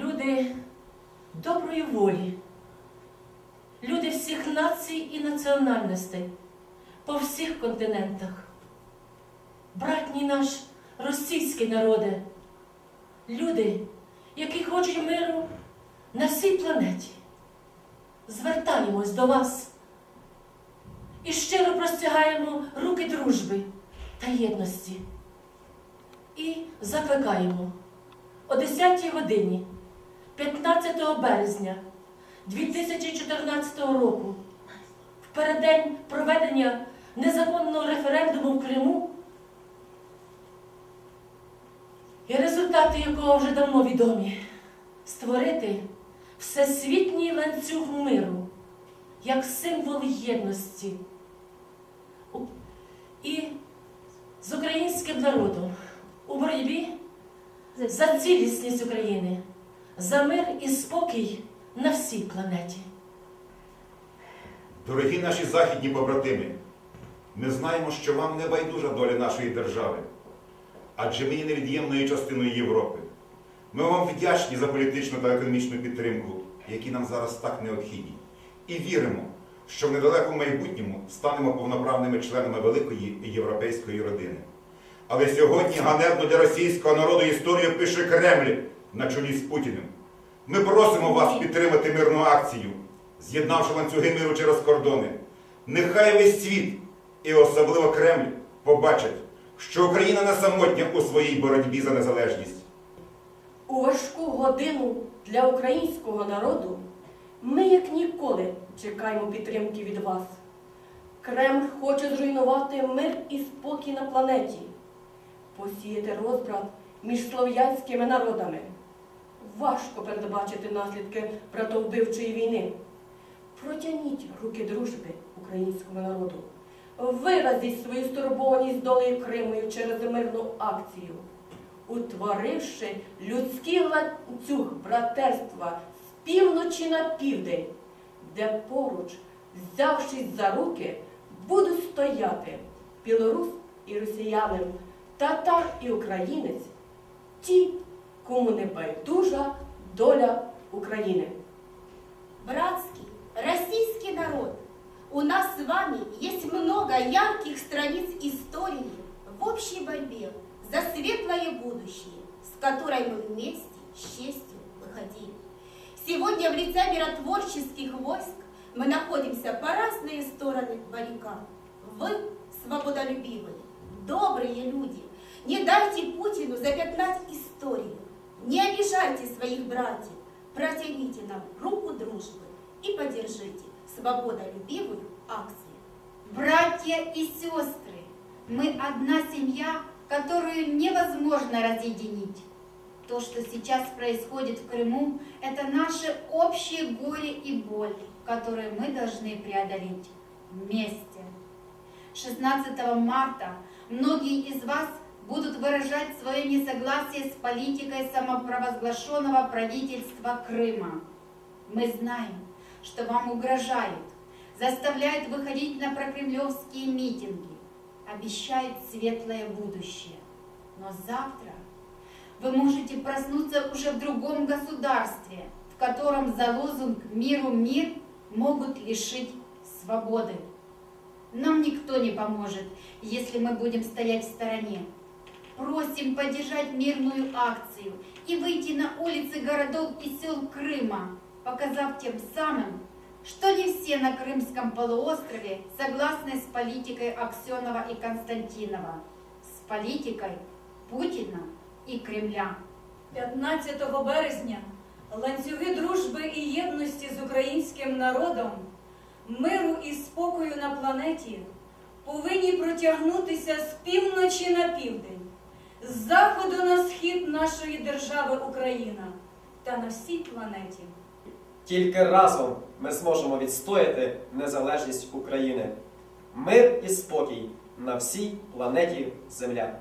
люди доброї волі, люди всіх націй і національностей по всіх континентах. Братній наш російський народи, люди, які хочуть миру на всій планеті. Звертаємось до вас і щиро простягаємо руки дружби та єдності. І закликаємо о 10 годині 15 березня 2014 року, в переддень проведення незаконного референдуму в Криму, і результати якого вже давно відомі, створити всесвітній ланцюг миру як символ єдності і з українським народом у боротьбі за цілісність України, за мир і спокій на всій планеті. Дорогі наші західні побратими, ми знаємо, що вам не байдужа доля нашої держави, адже ми є невід'ємною частиною Європи. Ми вам вдячні за політичну та економічну підтримку, які нам зараз так необхідні, і віримо, що в недалекому майбутньому станемо повноправними членами великої європейської родини. Але сьогодні ганебно для російського народу історію пише Кремль на чолі з Путіним. Ми просимо вас підтримати мирну акцію, з'єднавши ланцюги миру через кордони. Нехай весь світ, і особливо Кремль, побачать, що Україна не самотня у своїй боротьбі за незалежність. У важку годину для українського народу ми, як ніколи, чекаємо підтримки від вас. Кремль хоче зруйнувати мир і спокій на планеті, посіяти розбрат між слов'янськими народами. Важко передбачити наслідки братовбивчої війни. Протягніть руки дружби українському народу. Виразіть свою стурбованість долею Кримою через мирну акцію утворивши людський ланцюг братерства з півночі на південь, де поруч, взявшись за руки, будуть стояти білорус і росіянин, татар і українець, ті, кому не байдужа доля України. Братский российский народ, у нас с вами есть много ярких страниц истории в общей борьбе за светлое будущее, с которой мы вместе с честью выходили. Сегодня в лице миротворческих войск мы находимся по разные стороны баррикад. Вы свободолюбивые, добрые люди. Не дайте Путину запятнать историю. Не обижайте своих братьев. Протяните нам руку дружбы и поддержите свободолюбивую акцию. Братья и сестры, мы одна семья, которую невозможно разъединить. То, что сейчас происходит в Крыму, это наше общее горе и боль, которые мы должны преодолеть вместе. 16 марта многие из вас будут выражать свое несогласие с политикой самопровозглашенного правительства Крыма. Мы знаем, что вам угрожают, заставляют выходить на прокремлевские митинги, обещают светлое будущее. Но завтра вы можете проснуться уже в другом государстве, в котором за лозунг «Миру мир» могут лишить свободы. Нам никто не поможет, если мы будем стоять в стороне. Просим поддержать мирную акцию и выйти на улицы городов и сел Крыма, показав тем самым, что не все на Крымском полуострове согласны с политикой Аксенова и Константинова, с политикой Путина и Кремля. 15 березня ланцюги дружби і єдності з українським народом, миру і спокою на планеті повинні протягнутися з півночі на південь, З заходу на схід нашої держави Україна та на всій планеті. Тільки разом ми зможемо відстояти незалежність України, мир і спокій на всій планеті Земля.